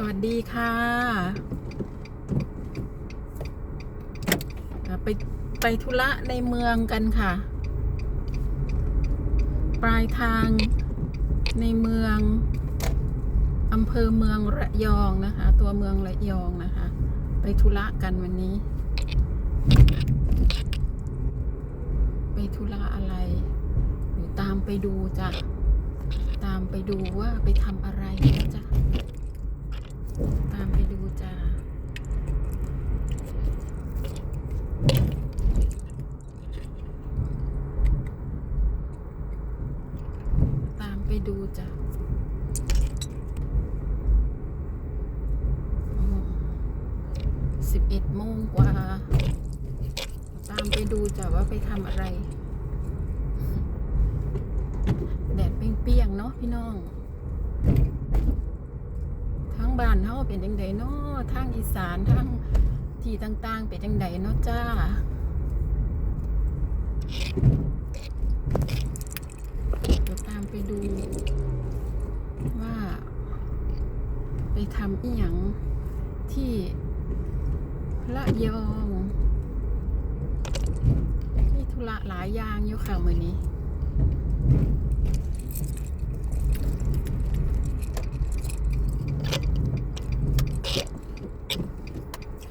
สวัสดีค่ะ ไปไปธุระในเมืองกันค่ะ ปลายทางในเมืองอำเภอเมืองระยองนะคะ ตัวเมืองระยองนะคะ ไปธุระกันวันนี้ ไปธุระอะไรตามไปดูจ้ะ ตามไปดูว่าไปทำอะไรนะจ้ะ ตามไปดูจ้า ตามไปดูจ้ะสิบ เอ็ดโมงกว่า ตามไปดูจ้ะว่าไปทำอะไร แดดเปรี้ยงๆเนาะพี่น้อง ทั้งบ้านเฮาเป็นจังไดเนาะทางอีสานทางที่ต่างๆ เป็นจังไดเนาะจ้าเดี๋ยวตามไปดู ว่า ไปทำอีหยังที่ ละยองมีธุระหลายอย่างอยู่ค่ะมือนี้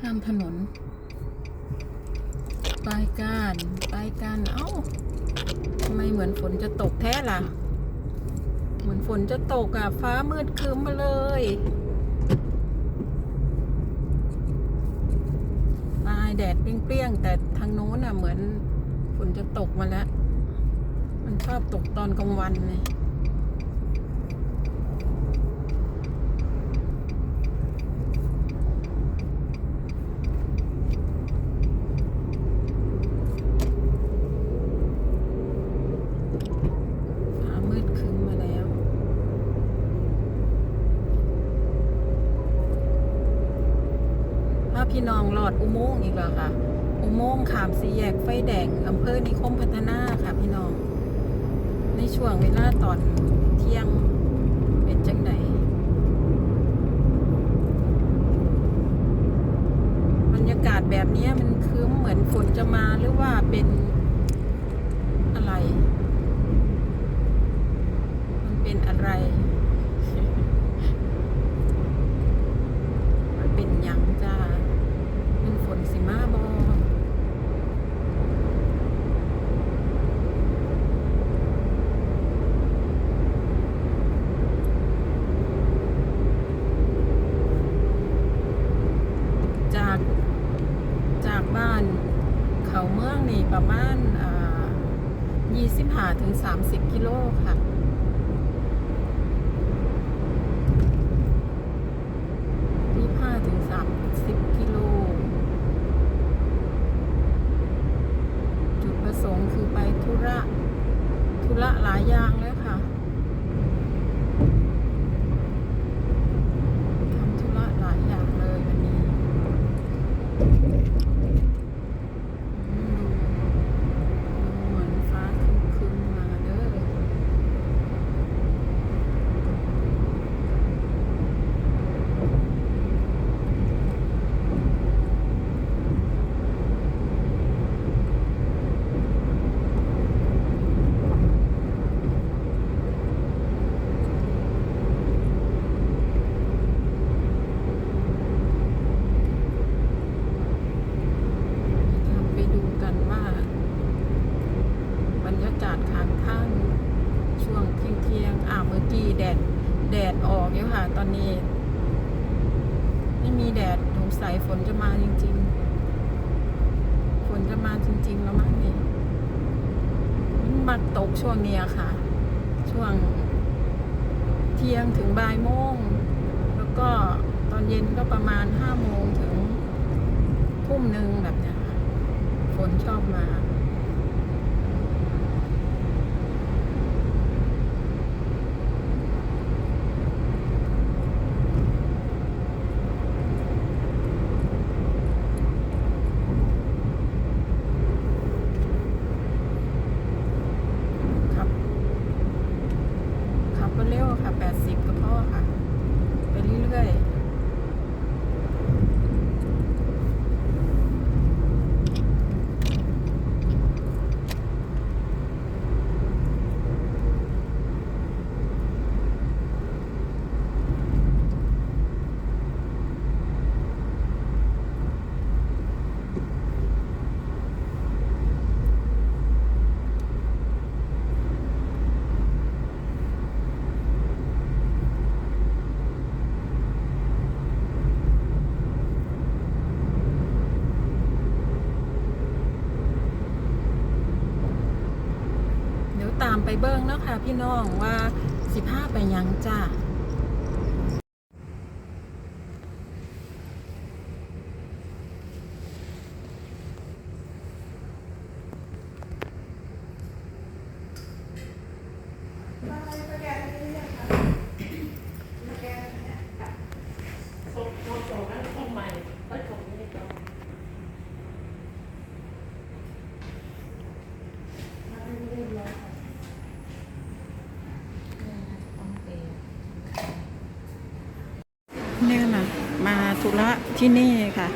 ข้ามถนนปลายการปลายการเอ้าทำไมเหมือนฝนจะตกแท้ล่ะ เหมือนฝนจะตกอะ ฟ้ามืดครึ้มมาเลยปลาย แดดเปรี้ยงๆแต่ทางโน้นอะเหมือนฝนจะตกมาแล้ว มันชอบตกตอนกลางวันเลย ฟ้ามืดครึ้มมาแล้ว ถ้า พี่น้องหลอดอุโมงค์อีกแล้วค่ะ อุโมงค์ขามสีแยกไฟแดงอำเภอนิคมพัฒนาค่ะพี่น้อง ในช่วงเวลาตอนเที่ยงเป็นจังไหนบรรยากาศแบบนี้มันครึ้มเหมือนฝนจะมาหรือว่าเป็นอะไร มันเป็นอะไร มันเป็นหยังจ้า เป็นฝนสิมาบอจาก จากบ้านเขางนี่ประมาณอ่า25ถึง30 กิโลค่ะ ยี่ห้าถึงสามสิบกิโล จุดประสงค์คือไปธุระ ธุระหลายอย่างเลยค่ะ ทำธุระหลายอย่างเลยวันนี้อืมดูดูเหมือนฟ้าครึ้มๆมาเด้อ เราไปดูกันว่า บรรยากาศข้างข้างช่วงเที่ยงเที่ยงๆอ่าเมื่อกี้แดด แดดออกอยู่ค่ะ ตอนนี้ ไม่มี แดดสงสัยฝนจะมาจริง ๆ ฝนจะมาจริง ๆ แล้วมั้งนี่มันมักตกช่วงนี้ค่ะ ช่วงเที่ยงถึงบ่ายโมง แล้วก็ตอนเย็นก็ประมาณห้าโมงถึงทุ่มหนึ่งแบบเนี้ยค่ะฝนชอบมา ครับ ขับก็เร็วค่ะ 80ก็พอค่ะ ไปเรื่อยๆ ไปเบิ้งเนาะค่ะพี่น้องว่าสิบห้าไปยังจ้า เนี่ยนะ มาธุระที่นี่ค่ะ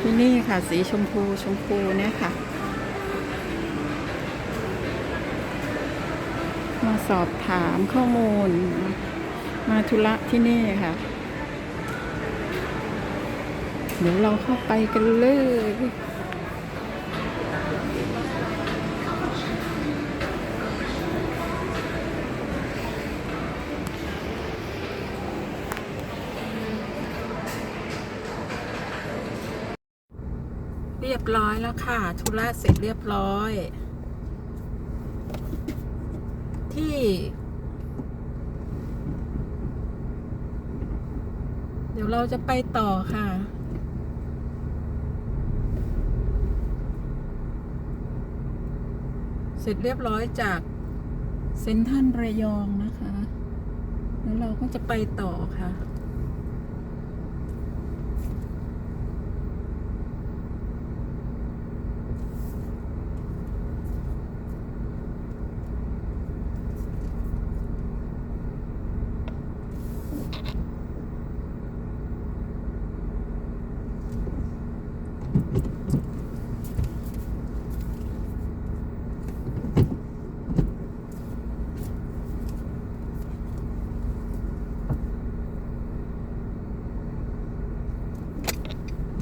ที่นี่ค่ะ สีชมพูชมพูเนี่ยค่ะ มาสอบถามข้อมูล มาธุระที่นี่ค่ะ เดี๋ยวเราเข้าไปกันเลย เรียบร้อยแล้วค่ะ ธุระเสร็จเรียบร้อย ที่ เดี๋ยวเราจะไปต่อค่ะ เสร็จเรียบร้อยจากเซนทรันระยองนะคะ แล้วเราก็จะไปต่อค่ะ